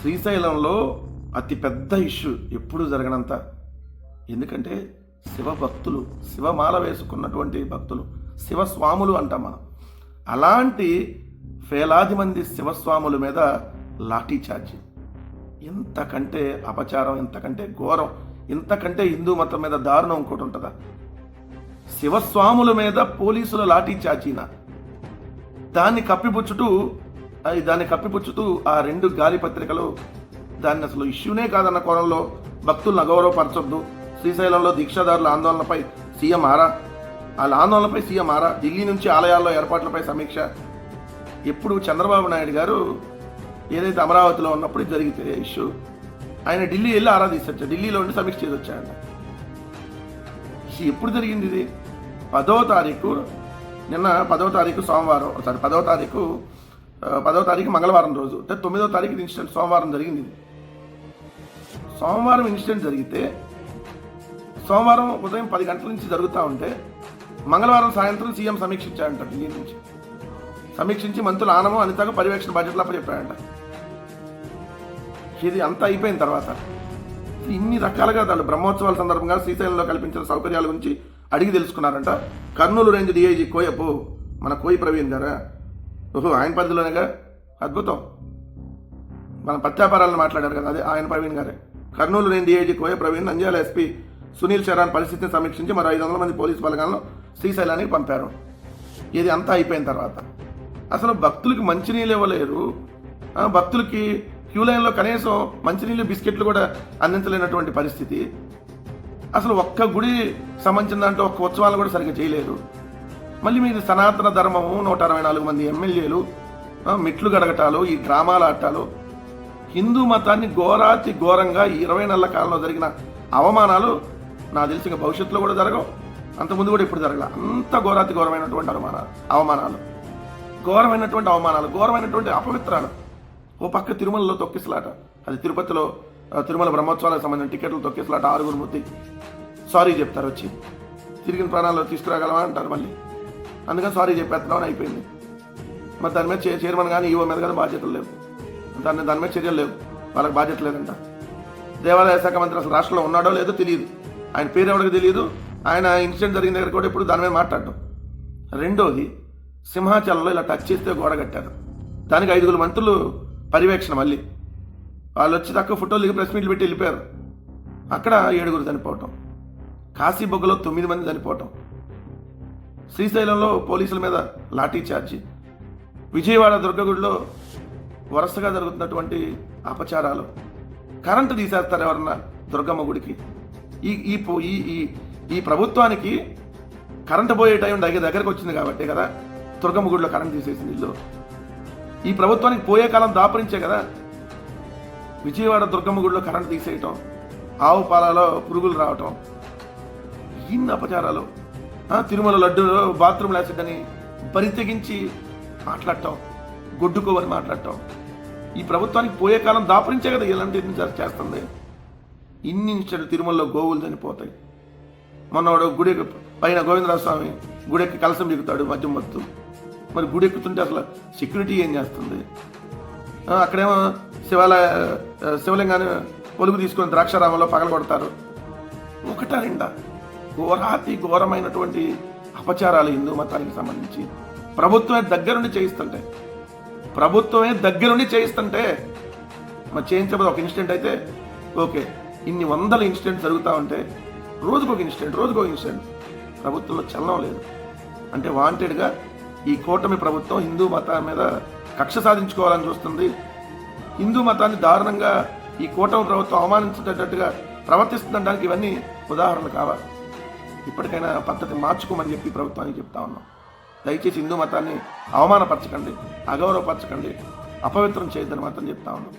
శ్రీశైలంలో అతి పెద్ద ఇష్యూ ఎప్పుడు జరగనంత. ఎందుకంటే శివ భక్తులు శివమాల వేసుకున్నటువంటి భక్తులు శివస్వాములు అంటాం మనం. అలాంటి వేలాది మంది శివస్వాముల మీద లాఠీ చార్జీ. ఇంతకంటే అపచారం ఇంతకంటే ఘోరం ఇంతకంటే హిందూ మతం మీద దారుణం ఇంకోటి ఉంటుందా? శివస్వాముల మీద పోలీసుల లాఠీ చార్జీనా? దాన్ని కప్పిపుచ్చుటూ అది దాన్ని కప్పిపుచ్చుతూ ఆ రెండు గాలి పత్రికలు దాన్ని అసలు ఇష్యూనే కాదన్న కోణంలో భక్తులను అగౌరవపరచొద్దు. శ్రీశైలంలో దీక్షాదారుల ఆందోళనపై సీఎం ఆరా. వాళ్ళ ఆందోళనపై సీఎం ఆరా. ఢిల్లీ నుంచి ఆలయాల్లో ఏర్పాట్లపై సమీక్ష. ఎప్పుడు చంద్రబాబు నాయుడు గారు ఏదైతే అమరావతిలో ఉన్నప్పుడు జరిగితే ఇష్యూ. ఆయన ఢిల్లీ వెళ్ళి ఆరా తీసొచ్చారు. ఢిల్లీలో ఉండి సమీక్ష చేసి వచ్చాయంట ఎప్పుడు జరిగింది ఇది? పదవ తారీఖు నిన్న పదవ తారీఖు సోమవారం సారీ పదవ తారీఖు పదవ తారీఖు మంగళవారం రోజు. అంటే తొమ్మిదవ తారీఖు ఇన్సిడెంట్. సోమవారం జరిగింది సోమవారం ఇన్సిడెంట్ జరిగితే సోమవారం ఉదయం పది గంటల నుంచి జరుగుతూ ఉంటే మంగళవారం సాయంత్రం సీఎం సమీక్షించాడంట ఢిల్లీ నుంచి. సమీక్షించి మంత్రులు ఆనము అనితకు పర్యవేక్షణ బాధ్యతలు అప్పచెప్పాడంట. ఇది అంతా అయిపోయిన తర్వాత ఇన్ని రకాలుగా వాళ్ళు బ్రహ్మోత్సవాల సందర్భంగా శ్రీశైలంలో కల్పించిన సౌకర్యాల గురించి అడిగి తెలుసుకున్నారంట. కర్నూలు రేంజ్ డిఐజీ కోయపు మన కోయి ప్రవీణ్ గారా? ఓహో ఆయన పరిధిలోనేగా? అద్భుతం. మన పత్యాపారాలను మాట్లాడారు కదా అదే ఆయన ప్రవీణ్ గారే. కర్నూలు రెండు డిఐజీ కోయ ప్రవీణ్ నంద్యాల ఎస్పీ సునీల్ చరణ్ పరిస్థితిని సమీక్షించి మరో ఐదు వందల మంది పోలీసు బలగాలను శ్రీశైలానికి పంపారు. ఇది అంతా అయిపోయిన తర్వాత. అసలు భక్తులకి మంచినీళ్ళు ఇవ్వలేరు. భక్తులకి క్యూ లైన్లో కనీసం మంచినీళ్ళు బిస్కెట్లు కూడా అందించలేనటువంటి పరిస్థితి. అసలు ఒక్క గుడి సంబంధించిన దాంట్లో ఒక్క ఉత్సవాలు కూడా సరిగ్గా చేయలేరు మళ్ళీ మీరు సనాతన ధర్మము నూట అరవై నాలుగు మంది ఎమ్మెల్యేలు మెట్లు గడగటాలు ఈ డ్రామాలు ఆటాలు హిందూ మతాన్ని ఘోరాతి ఘోరంగా ఈ ఇరవై నెలల కాలంలో జరిగిన అవమానాలు నాకు తెలిసి ఇంకా భవిష్యత్తులో కూడా జరగవు. అంతకుముందు కూడా ఇప్పుడు జరగల. అంత ఘోరాతి ఘోరమైనటువంటి అవమానాలు అవమానాలు. ఘోరమైనటువంటి అవమానాలు ఘోరమైనటువంటి అపవిత్రాలు. ఓ పక్క తిరుమలలో తొక్కిసలాట. అది తిరుపతిలో తిరుమల బ్రహ్మోత్సవాలకు సంబంధించిన టికెట్లు తొక్కిసలాట ఆరుగురు మూర్తి. సారీ చెప్తారు వచ్చి. తిరిగిన ప్రాణాల్లో తీసుకురాగలమా అంటారు మళ్ళీ. అందుకని సారీ చెప్పేస్తున్నాం అని అయిపోయింది. మరి దాని మీద చే- చైర్మన్ కానీ ఈవో మీద కానీ బాధ్యతలు లేవు. దాని దాని మీద చర్యలు లేవు. వాళ్ళకి బాధ్యత లేదంట. దేవాలయ శాఖ మంత్రి అసలు రాష్ట్రంలో ఉన్నాడో లేదో తెలియదు. ఆయన పేరు ఎవరికి తెలియదు. ఆయన ఇన్సిడెంట్ జరిగిన దగ్గర కూడా ఇప్పుడు దాని మీద మాట్లాడటం రెండోది సింహాచలంలో ఇలా టచ్ చేస్తే గోడ కట్టారు. దానికి ఐదుగురు మంత్రులు పర్యవేక్షణ మళ్ళీ. వాళ్ళు వచ్చి తక్కువ ఫోటోలు దిగి ప్రెస్ మీట్లు పెట్టి వెళ్ళిపోయారు. అక్కడ ఏడుగురు చనిపోవటం. కాశీబొగ్గలో తొమ్మిది మంది చనిపోవటం. శ్రీశైలంలో పోలీసుల మీద లాఠీ చార్జి. విజయవాడ దుర్గగుడిలో వరుసగా జరుగుతున్నటువంటి అపచారాలు. కరెంటు తీసేస్తారు ఎవరన్నా దుర్గమ్మ గుడికి. ఈ ఈ పో- ఈ ఈ ప్రభుత్వానికి కరెంటు పోయే టైం దగ్గర దగ్గరకు వచ్చింది కాబట్టి కదా దుర్గమ్మ గుడిలో కరెంటు తీసేసింది ఇల్లు. ఈ ప్రభుత్వానికి పోయే కాలం దాపరించే కదా విజయవాడ దుర్గమ్మ గుడిలో కరెంటు తీసేయటం ఆవు పాలలో పురుగులు రావటం. ఇన్ని అపచారాలు. తిరుమల లడ్డు బాత్రూమ్ యాసిడ్ అని పరితెగించి మాట్లాడటం గొడ్డుకోవని మాట్లాడటం. ఈ ప్రభుత్వానికి పోయే కాలం దాపరించే కదా ఇలాంటి చేస్తుంది. ఇన్ని ఇన్స్టెంట్ తిరుమలలో గోవులు చనిపోతాయి. మొన్నవాడు గుడి పైన గోవిందరాజస్వామి గుడెక్కి కలసం దిగుతాడు మధ్య మొత్తం. మరి గుడి ఎక్కుతుంటే అసలు సెక్యూరిటీ ఏం చేస్తుంది? అక్కడేమో శివాలయ శివలింగాన్ని పొలుగు తీసుకొని ద్రాక్షారామంలో పగలగొడతారు. ఒకటా రెండా? ఘోరాతి ఘోరమైనటువంటి అపచారాలు హిందూ మతానికి సంబంధించి ప్రభుత్వమే దగ్గరుండి చేయిస్తుంటే ప్రభుత్వమే దగ్గరుండి చేయిస్తుంటే మరి చేయించబోదు ఒక ఇన్సిడెంట్ అయితే ఓకే ఇన్ని వందల ఇన్సిడెంట్ జరుగుతూ ఉంటే రోజుకు ఒక ఇన్సిడెంట్ రోజుకు ఒక ఇన్సిడెంట్ ప్రభుత్వంలో చలనం లేదు. అంటే వాంటెడ్గా ఈ కూటమి ప్రభుత్వం హిందూ మతం మీద కక్ష సాధించుకోవాలని చూస్తుంది. హిందూ మతాన్ని దారుణంగా ఈ కూటమి ప్రభుత్వం అవమానించేటట్టుగా ప్రవర్తిస్తుండడానికి ఇవన్నీ ఉదాహరణలు కావాలి. ఇప్పటికైనా పద్ధతి మార్చుకోమని చెప్పి ప్రభుత్వానికి చెప్తా ఉన్నాం. దయచేసి హిందూ మతాన్ని అవమానపరచకండి అగౌరవపరచకండి అపవిత్రం చేయొద్దని మాత్రం చెప్తా ఉన్నాం.